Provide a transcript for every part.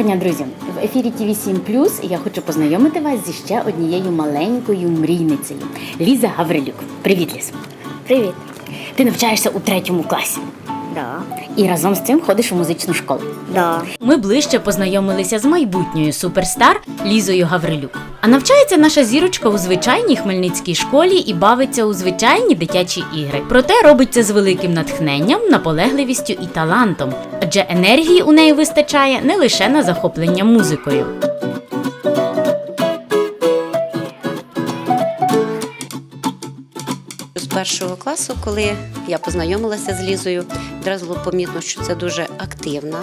Доброго дня, друзі! В ефірі ТВ 7 Плюс. я хочу познайомити вас зі ще однією маленькою мрійницею Ліза Гаврилюк. Привіт, Ліз! Привіт. Ти навчаєшся у третьому класі Да. і разом з цим ходиш у музичну школу. Да. Ми ближче познайомилися з майбутньою суперстар Лізою Гаврилюк. А навчається наша зірочка у звичайній хмельницькій школі і бавиться у звичайні дитячі ігри. Проте робить це з великим натхненням, наполегливістю і талантом, адже енергії у неї вистачає не лише на захоплення музикою. Першого класу, коли я познайомилася з Лізою, одразу було помітно, що це дуже активна,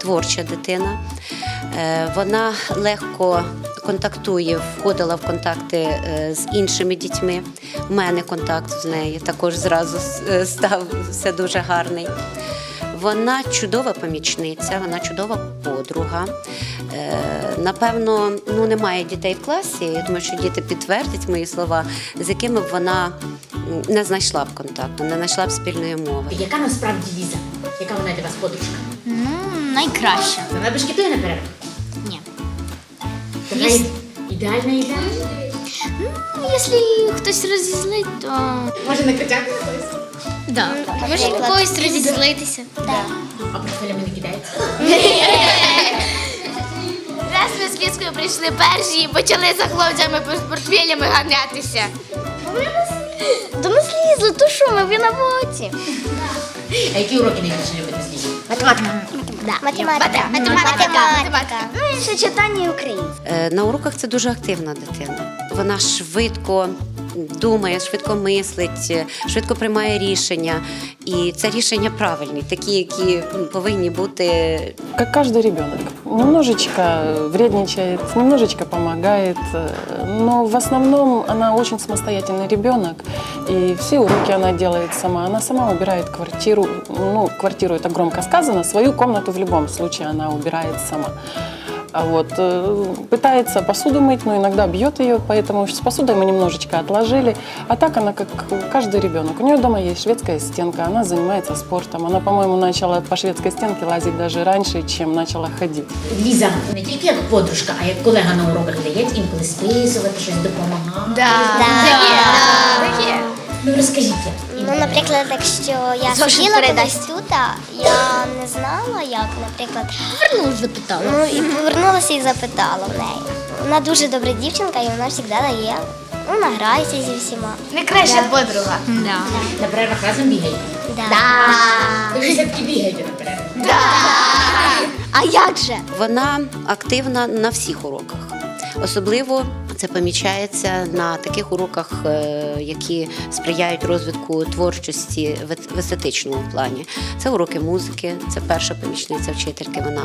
творча дитина. Е, Вона легко контактує, входила в контакти е, з іншими дітьми. У мене контакт з нею також зразу е, став все дуже гарний. Вона чудова помічниця, вона чудова подруга. Напевно, ну немає дітей в класі. Я думаю, що діти підтвердять мої слова, з якими б вона не знайшла б контакту, не знайшла б спільної мови. Яка насправді Ліза? Яка вона для вас подружка? Ну, найкраще. Вона бешкетує на перерву? Ні. Така ідеальна ідеальна? Ну, якщо хтось розізлить, то. Може на когось? Да. Може когось розізлитися. Да. А портфелями не кидається? Раз ми з Ліскою прийшли перші і почали за хлопцями з портфелями ганятися. До ми винуваті. А які уроки найбільше любите з? Математика. Математика. Математика. Математика. Ну і ще читання і. Е, На уроках це дуже активна дитина. Вона швидко думає, швидко мислить, е, швидко приймає рішення. І це рішення правильні, такі, які м, повинні бути Как каждый ребенок. Немножечко вредничает, немножечко помогает, э, но в основном она очень самостоятельный ребенок, и все уроки она делает сама. Она сама убирает квартиру, ну, квартиру это громко сказано, свою комнату в любом случае она убирает сама. А вот, э, пытается посуду мыть, но иногда бьет ее, поэтому с посудой мы немножечко отложили. А так она как каждый ребенок. У нее дома есть шведская стенка, она занимается спортом. Она, по-моему, начала по шведской стенке лазить даже раньше, чем начала ходить. Ліза не тільки як подружка, а як колега на уроках дають інколи списувати, щось допомагати. Ну розкажіть. як? Ну, наприклад, якщо я Зошит сиділа колись тут, а я не знала, як, наприклад, Ну, запитала. ну і повернулася і запитала в неї. Вона дуже добра дівчинка і вона завжди дає. Ну, Вона грається зі всіма. Найкраща подруга. Да. На перервах разом бігаєте? Да. Ви все-таки бігаєте на перервах. А як же? Вона активна на всіх уроках. Особливо це помічається на таких уроках, е, які сприяють розвитку творчості в- в естетичному плані. Це уроки музики, це перша помічниця вчительки. Вона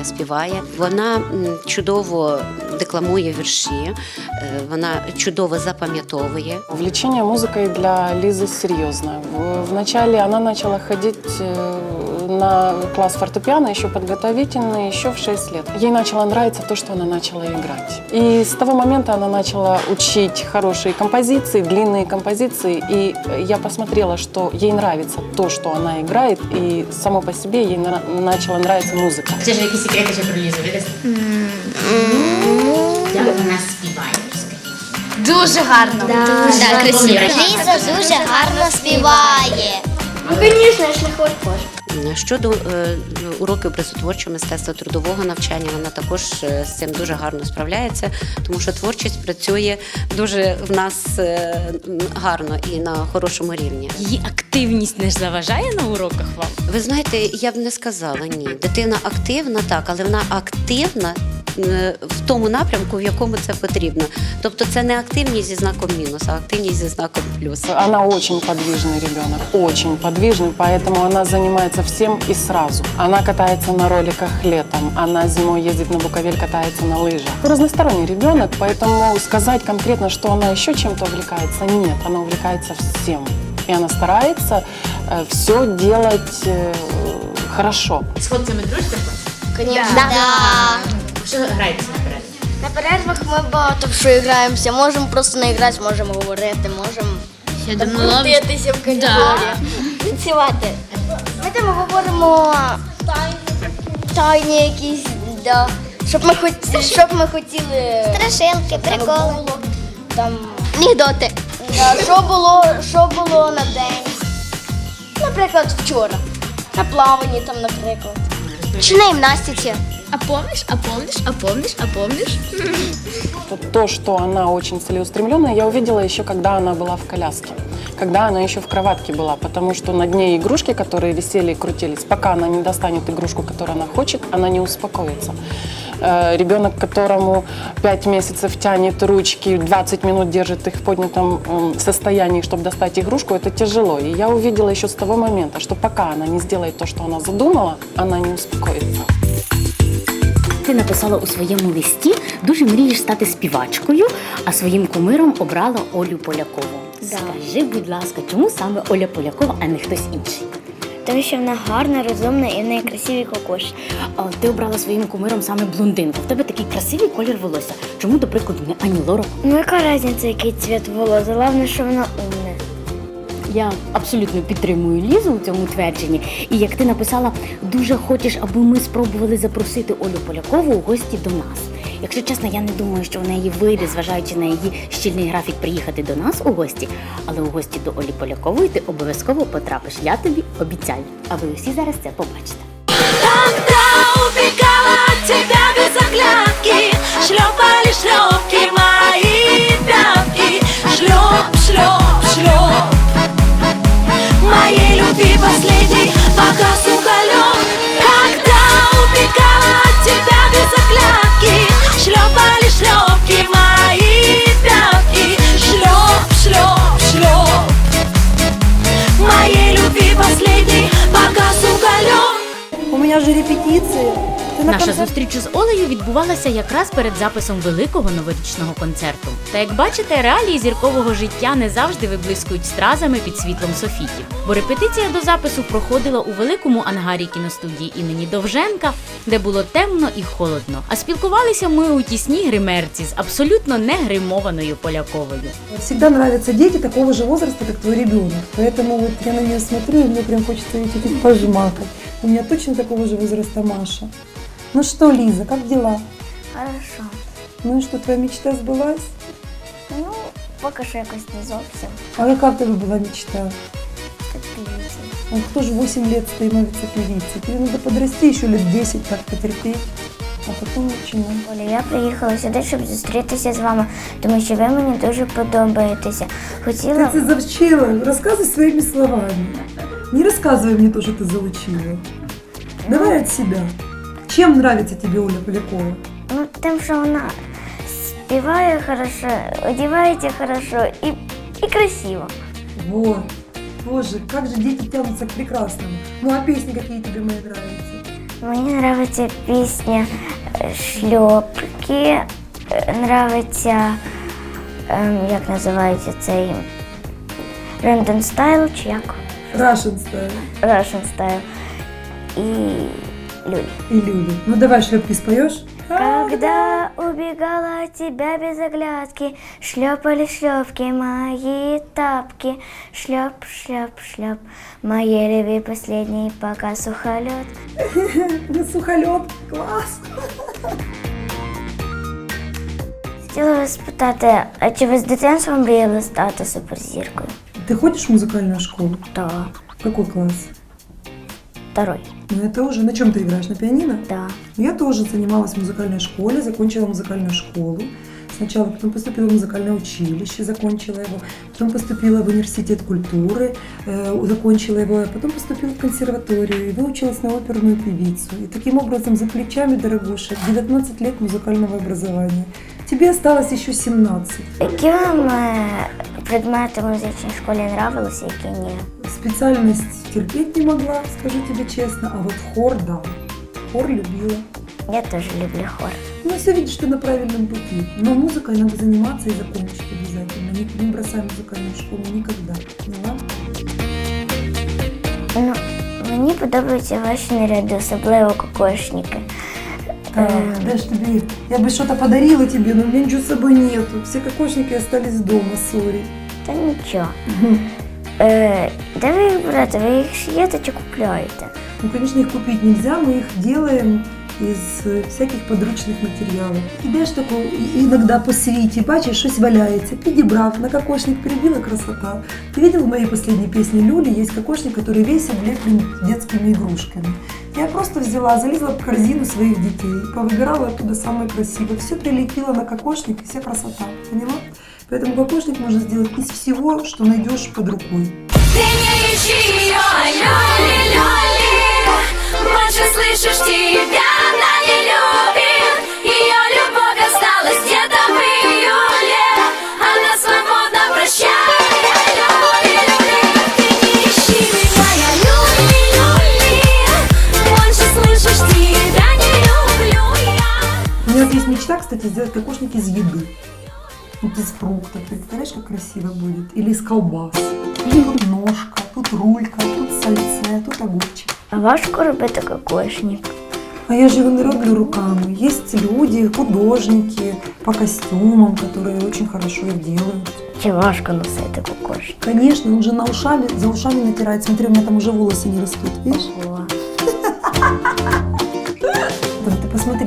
е, співає. Вона м, чудово декламує вірші, е, вона чудово запам'ятовує. Увлечение музыкой для Лизы серьезное. В- Вначале она начала ходить э, на класс фортепиано, еще подготовительный, еще в 6 лет. Ей начало нравиться то, что она начала играть. И с того момента она начала учить хорошие композиции, длинные композиции. И я посмотрела, что ей нравится то, что она играет, и само по себе ей на- начала нравиться музыка. Це ж якісь секрети ще про Лізу, видасте? Як вона співає, розкажіть. Дуже гарно. Да, красиво. Ліза дуже гарно співає. Ну, звісно, я ж не хочу. Щодо е, уроків працетворчого мистецтва трудового навчання, вона також е, з цим дуже гарно справляється, тому що творчість працює дуже в нас е, гарно і на хорошому рівні. Її активність не заважає на уроках вам? Ви знаєте, я б не сказала ні. Дитина активна, так, але вона активна. е, В тому напрямку, в якому це потрібно. Тобто це не активність зі знаком мінус, а активність зі знаком плюс. Она очень подвижный ребенок, очень подвижный, поэтому она занимается всем и сразу. Она катается на роликах летом, она зимой ездит на буковель, катается на лыжах. Разносторонний ребенок, поэтому сказать конкретно, что она еще чем-то увлекается, нет, она увлекается всем. И она старается все делать э, хорошо. З хлопцями дружите? Що граєтесь на перервах? На перервах ми багато в що граємося. Можемо просто не грати, можемо говорити, можемо крутитися в коридорі, танцювати. Ми там говоримо тайні якісь Да. Щоб ми хотіли, щоб ми хотіли Страшилки, приколи. було, там Анекдоти. Да, що було, що було на день? Наприклад, вчора. На плаванні там, наприклад. Чи на гімнастиці? А помнишь, а помнишь, а помнишь, а помнишь? То, что она очень целеустремленная, я увидела еще, когда она была в коляске. Когда она еще в кроватке была, потому что на дне игрушки, которые висели и крутились, пока она не достанет игрушку, которую она хочет, она не успокоится. Э, Ребенок, которому 5 месяцев тянет ручки, 20 минут держит их в поднятом м, состоянии, чтобы достать игрушку, это тяжело. И я увидела еще с того момента, что пока она не сделает то, что она задумала, она не успокоится. Ти написала у своєму листі, дуже мрієш стати співачкою, а своїм кумиром обрала Олю Полякову. Скажи, будь ласка, чому саме Оля Полякова, а не хтось інший? Тому що вона гарна, розумна і в неї красиві кокоші. А, ти обрала своїм кумиром саме блондинку. В тебе такий красивий колір волосся. Чому, до прикладу, не Ані Лорак? Ну яка різниця, який цвіт волосся? Головне, що вона умна. Я абсолютно підтримую Лізу у цьому твердженні. І як ти написала, дуже хочеш, аби ми спробували запросити Олю Полякову у гості до нас. Якщо чесно, я не думаю, що в неї вийде, зважаючи на її щільний графік, приїхати до нас у гості. Але у гості до Олі Полякової ти обов'язково потрапиш. Я тобі обіцяю. А ви усі зараз це побачите. убегала от тебя без оглядки Шлепали шлепки мои пятки Шлеп, шлеп, шлеп Моей любви последний погас зустріч з Олею відбувалася якраз перед записом великого новорічного концерту. Та як бачите, реалії зіркового життя не завжди виблискують стразами під світлом софітів. Бо репетиція до запису проходила у великому ангарі кіностудії імені Довженка, де було темно і холодно. А спілкувалися ми у тісній гримерці з абсолютно не гримованою Поляковою. Всегда нравятся дети такого же возраста, как твой ребенок. Поэтому вот я на нее смотрю, и мне прям хочется ее чуть-чуть пожмакать. У меня точно такого же возраста Маша. Ну что, Лиза, как дела? Хорошо. Ну и что, твоя мечта сбылась? Ну, поки що якось не зовсім. А какая у тебя была мечта? Так дивіться. Ну, кто же 8 лет становится певицей? Тебе надо подрасти еще лет 10, так потерпеть, а потом начинать. Оля, я приїхала сюди, щоб зустрітися з вами, тому що ви мені дуже подобаєтеся. Хотіла. Ты это заучила, рассказывай своими словами. Не рассказывай мне то, что ты заучила. Давай от себя. Чем нравится тебе Оля Полякова? Ну, тим, що вона співає хорошо, одягається хорошо і, і красиво. Вот. Боже, как же дети тянутся к прекрасному. Ну а песни какие тебе мои нравятся? Мені подобається пісня е, Шльопки, е, нравиться, ем, як називається цей Random Style чи як? Russian style Russian Style. І Люль. и Люли. Ну давай шлепки споешь? Когда убегала от тебя без оглядки, шлепали шлепки мои тапки, шлеп, шлеп, шлеп, моей любви последний пока сухолет. Да, Сухолет, класс. Хотіла вас спитати, а чи ви з дитинства мріяли стати суперзіркою? Ты ходишь в музыкальную школу? Да. Какой класс? Второй. Ну это уже. На чем ты играешь? На пианино? Да. Я тоже занималась в музыкальной школе, закончила музыкальную школу. Сначала потом поступила в музыкальное училище, закончила его. Потом поступила в университет культуры, э, закончила его. а Потом поступила в консерваторию и выучилась на оперную певицу. И таким образом за плечами, дорогуша, 19 лет музыкального образования. Тебе осталось еще 17. Які вам е, предмети в музичній школі нравилися, які ні? Специальность терпеть не могла, скажу тебе честно, а вот хор, да. Хор любила. Я теж люблю хор. Ну, все видишь, ты на правильном пути. Но музыкой надо заниматься и закончить обязательно. Не, не бросай музыкальную школу никогда. Поняла? Ну, мені подобаються ваші наряди, особливо кокошники. А, Даш, тебе, я бы что-то подарила тебе, но у меня ничего с собой нету. Все кокошники остались дома, сори. Та нічого. Е, де ви їх берете? Ви їх шиєте чи купляєте? Ну, конечно, их купить нельзя, мы их делаем из э, всяких подручных материалов. Ідеш таку і- іногда по світі, бачиш, щось валяється, підібрав, на кокошник прибила красота. Ты видел в моей последней песне Люли есть кокошник, который весь облеплен детскими игрушками. Я просто взяла, залезла в корзину своих детей, повыбирала оттуда самое красивое. Все прилепила на кокошник, и вся красота. Поняла? Поэтому кокошник можно сделать из всего, что найдешь под рукой. Ты не ищи ее, Лёли, Лёли Больше слышишь, тебя она не любит Ее любовь осталась где-то в июле Она люблю я У меня вот есть мечта, кстати, сделать кокошник из еды. Вот из фруктов. Представляешь, как красиво будет? Или из колбас. Тут ножка, тут рулька, тут сальце, тут огурчик. А важко робити кокошник. А я же его не роблю руками. Есть люди, художники по костюмам, которые очень хорошо их делают. Чи важко носити кокошник? Конечно, он же на ушами, за ушами натирает. Смотри, у меня там уже волосы не растут, видишь? О,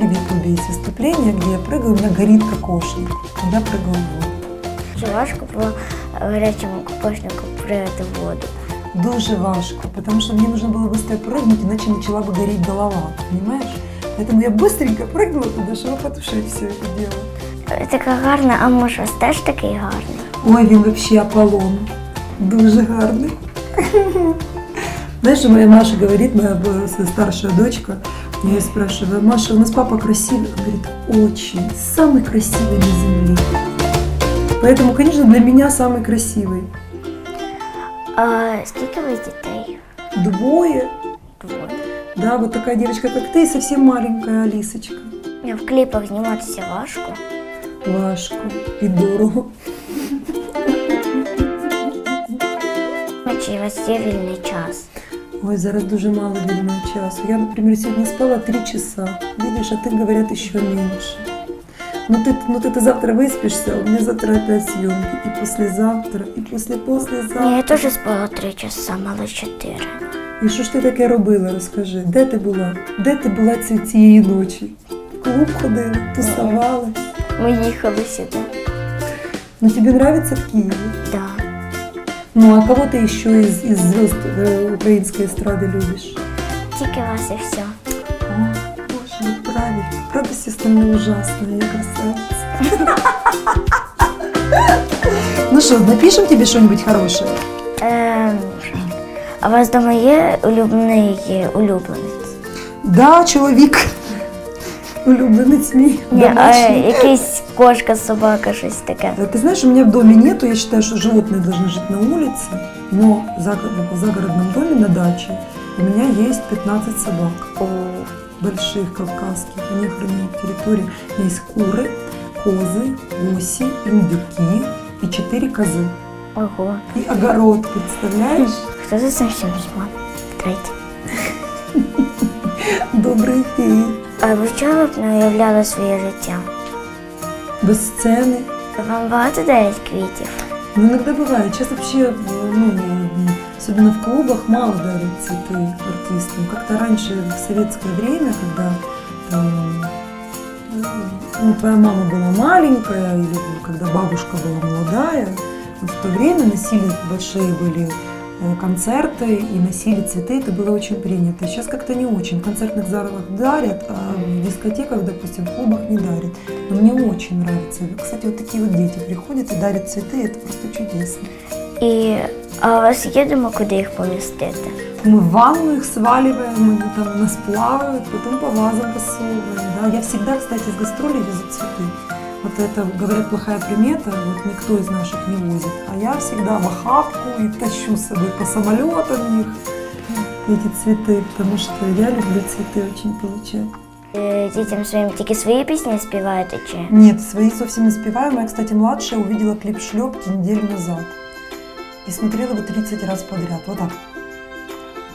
ты посмотри в ютубе есть выступление, где я прыгаю, у меня горит кокошник. И Я прыгаю в воду. Чи важко по гарячому кокошнику пригати в воду? Дуже важко, потому что мне нужно было быстро прыгнуть, иначе начала бы гореть голова, понимаешь? Поэтому я быстренько прыгнула туда, чтобы потушить все это дело. Ви Така гарна, а муж у вас теж такий гарний. Ой, він вообще Аполлон. Дуже гарний. Знаешь, что моя Маша говорит, моя б- старшая дочка, я ее спрашиваю, Маша, у нас папа красивый? Она говорит, очень, самый красивый на земле. Поэтому, конечно, для меня самый красивый. А скільки у вас дітей? Двое, Двоє. да, вот такая девочка, как ты, и совсем маленькая Алисочка. В кліпах зніматися важко. Важко і дорого. Чи у вас є вільний час? Ой, зараз дуже мало вільного часу. Я, наприклад, сьогодні спала 3 часа. Видишь, а ты, говорят, еще меньше. Ну ты, ну ты, ты завтра выспишься, а у меня завтра опять съемки. И послезавтра, и после-послезавтра. Ні, я теж спала три часа, мало чотири. І що ж ти таке робила, розкажи? Де ти була? Де ти була ці- цієї ночі? В клуб ходила, тусувала. Ми їхали сюди. Ну тебе нравится в Киеве? Да. Ну а кого ты еще из, из звезд э, украинской эстрады любишь? Тільки вас і все. О, боже, вы правильно. Правда, все остальные ужасные, я красавица. Ну что, напишем тебе что-нибудь хорошее? Ем, а у вас вдома є улюблений улюбленець? Да, чоловік. Улюбленець мій. Ні, а домашній. якийсь кошка, собака, щось таке. Э, Ты знаешь, у меня в доме нету, я считаю, что животные должны жить на улице, но за- в загородном доме на даче у меня есть 15 собак. О, больших кавказских. Они охраняют территорию. Есть куры, козы, гуси, индюки и четыре козы. ого. И огород, представляешь? Хто за цим всім зима? Третє. Добрые феи. А ви чого б не уявляли своє життя? Без сцены. Вам багато дають квітів? Ну, иногда бывает. Сейчас вообще, э, ну, м, особенно в клубах, мало дарят цветы артистам. Как-то раньше, в советское время, когда там, ну, твоя мама была маленькая, или когда бабушка была молодая, вот в то время носили большие были э, концерты и носили цветы, это было очень принято. Сейчас как-то не очень. В концертных залах дарят, а в дискотеках, допустим, в клубах не дарят. Но мне очень нравится. Кстати, вот такие вот дети приходят и дарят цветы, это просто чудесно. І а у вас є дома, куди їх помістити? Мы в ванну их сваливаем, они там у нас плавают, потом по вазам рассовываем. Да? Я всегда, кстати, с гастролей везу цветы. Вот это, говорят, плохая примета, вот никто из наших не возит. А я всегда в охапку и тащу с собой по самолетам их эти цветы, потому что я люблю цветы очень получать. Е, Дітям своїм тільки свої пісні співаєте чи? Нет, свои совсем не спеваем. Я, кстати, младшая увидела клип шлепки неделю назад. И смотрела его 30 раз подряд. Вот так.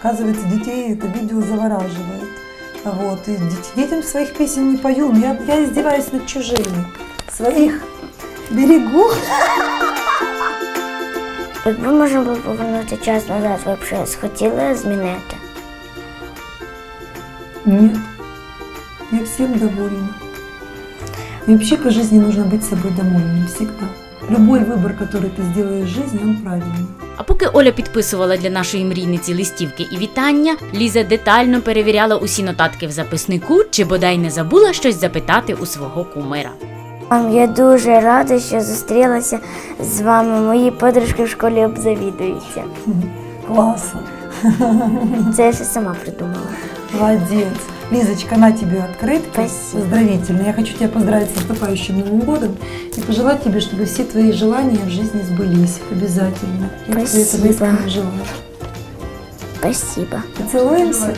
Оказывается, детей это видео завораживает. Вот. И дет- детям своих песен не пою. но Я, я издеваюсь над чужими. Своих берегу. Якби можна було повернути час назад, ви б щось хотіли змінити? Нет. всем довольна. И вообще по жизни нужно быть собой довольным всегда. Любой выбор, который ты сделаешь в жизни, он правильный. А поки Оля підписувала для нашої мрійниці листівки і вітання, Ліза детально перевіряла усі нотатки в записнику, чи бодай не забула щось запитати у свого кумира. Мам, я дуже рада, що зустрілася з вами. Мої подружки в школі обзавідуються. Классно. Це я ще сама придумала. Молодец. Лизочка, на тебе открытка Спасибо. поздравительная. Я хочу тебя поздравить с наступающим Новым годом и пожелать тебе, чтобы все твои желания в жизни сбылись обязательно. Я тебе этого Спасибо. искренне желаю. Спасибо. Поцелуемся?